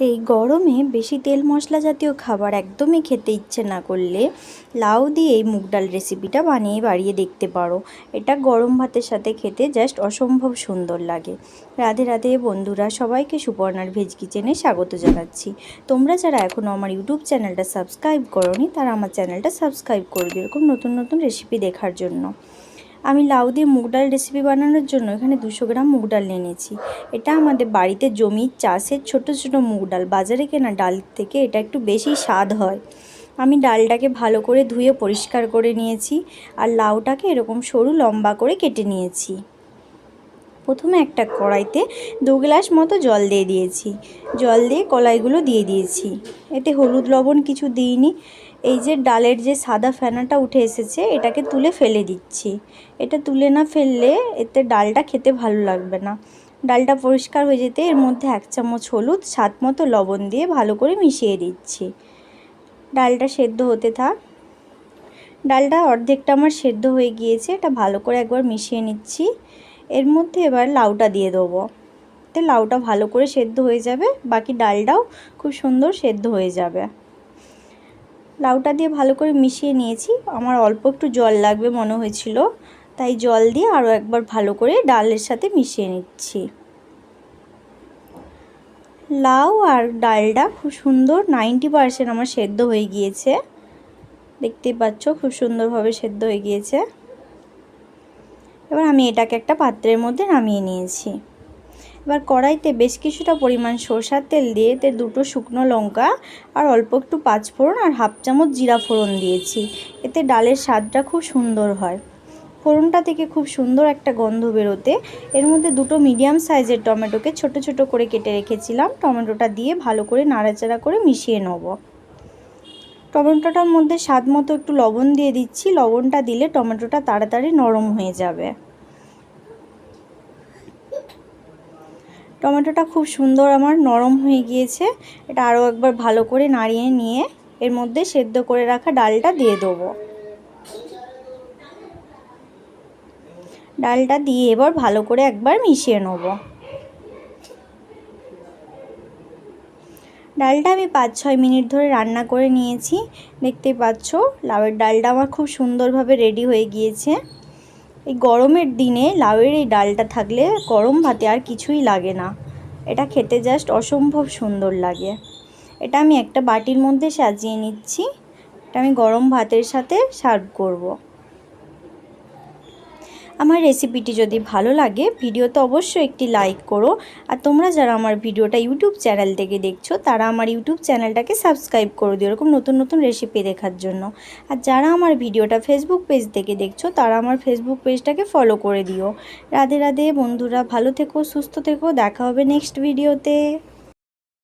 এই গরমে বেশি তেল মশলা জাতীয় খাবার একদমই খেতে ইচ্ছে না করলে লাউ দিয়ে এই মুগ ডাল রেসিপিটা বানিয়ে বাড়িয়ে দেখতে পারো। এটা গরম ভাতের সাথে খেতে জাস্ট অসম্ভব সুন্দর লাগে। রাধে রাধে বন্ধুরা, সবাইকে সুপর্ণার ভেজ কিচেনে স্বাগত জানাচ্ছি। তোমরা যারা এখনও আমার ইউটিউব চ্যানেলটা সাবস্ক্রাইব করনি, তারা আমার চ্যানেলটা সাবস্ক্রাইব করবে এরকম নতুন নতুন রেসিপি দেখার জন্য। আমি লাউ দিয়ে মুগ ডাল রেসিপি বানানোর জন্য এখানে দুশো গ্রাম মুগ ডাল নিয়েছি। এটা আমাদের বাড়িতে জমির চাষের ছোট ছোট মুগ ডাল। বাজারে কেনা ডাল থেকে এটা একটু বেশি স্বাদ হয়। আমি ডালটাকে ভালো করে ধুয়ে পরিষ্কার করে নিয়েছি আর লাউটাকে এরকম সরু লম্বা করে কেটে নিয়েছি। প্রথমে একটা কড়াইতে দু গ্লাস মতো জল দিয়ে দিয়েছি। জল দিয়ে কলাইগুলো দিয়ে দিয়েছি। এতে হলুদ লবণ কিছু দিইনি। এই যে ডালের যে সাদা ফেনাটা উঠে এসেছে, এটাকে তুলে ফেলে দিচ্ছি। এটা তুলে না ফেললে এতে ডালটা খেতে ভালো লাগবে না। ডালটা পরিষ্কার হয়ে যেতে এর মধ্যে এক চামচ হলুদ, স্বাদ মতো লবণ দিয়ে ভালো করে মিশিয়ে দিচ্ছি। ডালটা সেদ্ধ হতে থাক। ডালটা অর্ধেকটা আমার সেদ্ধ হয়ে গিয়েছে, এটা ভালো করে একবার মিশিয়ে নিচ্ছি। এর মধ্যে এবার লাউটা দিয়ে দেবো। এতে লাউটা ভালো করে সেদ্ধ হয়ে যাবে, বাকি ডালটাও খুব সুন্দর সেদ্ধ হয়ে যাবে। লাউটা দিয়ে ভালো করে মিশিয়ে নিয়েছি। আমার অল্প একটু জল লাগবে মনে হয়েছিল, তাই জল দিয়ে আরও একবার ভালো করে ডালের সাথে মিশিয়ে নিচ্ছি। লাউ আর ডালটা খুব সুন্দর নাইনটি পারসেন্ট আমার সেদ্ধ হয়ে গিয়েছে। দেখতেই পাচ্ছ, খুব সুন্দরভাবে সেদ্ধ হয়ে গিয়েছে। এবার আমি এটাকে একটা পাত্রের মধ্যে নামিয়ে নিয়েছি। এবার কড়াইতে বেশ কিছুটা পরিমাণ সরষার তেল দিয়ে তে দুটো শুকনো লঙ্কা আর অল্প একটু পাঁচফোড়ন আর হাফ চামচ জিরা ফোড়ন দিয়েছি। এতে ডালের স্বাদটা খুব সুন্দর হয়। ফোড়নটা থেকে খুব সুন্দর একটা গন্ধ বেরোতে এর মধ্যে দুটো মিডিয়াম সাইজের টমেটোকে ছোট ছোট করে কেটে রেখেছিলাম। টমেটোটা দিয়ে ভালো করে নাড়াচাড়া করে মিশিয়ে নেব। টমেটোটার মধ্যে স্বাদ মতো একটু লবণ দিয়ে দিচ্ছি। লবণটা দিলে টমেটোটা তাড়াতাড়ি নরম হয়ে যাবে। টমেটোটা খুব সুন্দর আমার নরম হয়ে গিয়েছে। এটা আরও একবার ভালো করে নাড়িয়ে নিয়ে এর মধ্যে সেদ্ধ করে রাখা ডালটা দিয়ে দেবো। ডালটা দিয়ে এবার ভালো করে একবার মিশিয়ে নেব। ডালটা আমি পাঁচ ছয় মিনিট ধরে রান্না করে নিয়েছি। দেখতে পাচ্ছ, লাউয়ের ডালটা আমার খুব সুন্দরভাবে রেডি হয়ে গিয়েছে। এই গরমের দিনে লাউয়ের এই ডালটা থাকলে গরম ভাতে আর কিছুই লাগে না। এটা খেতে জাস্ট অসম্ভব সুন্দর লাগে। এটা আমি একটা বাটির মধ্যে সাজিয়ে নিচ্ছি। এটা আমি গরম ভাতের সাথে সার্ভ করব। আমার রেসিপিটি যদি ভালো লাগে, ভিডিওতে অবশ্যই একটি লাইক করো। আর তোমরা যারা আমার ভিডিওটা ইউটিউব চ্যানেল থেকে দেখছ, তারা আমার ইউটিউব চ্যানেলটাকে সাবস্ক্রাইব করে দিও এরকম নতুন নতুন রেসিপি দেখার জন্য। আর যারা আমার ভিডিওটা ফেসবুক পেজ থেকে দেখছ, তারা আমার ফেসবুক পেজটাকে ফলো করে দিও। রাধে রাধে বন্ধুরা, ভালো থেকো, সুস্থ থেকো, দেখা হবে নেক্সট ভিডিওতে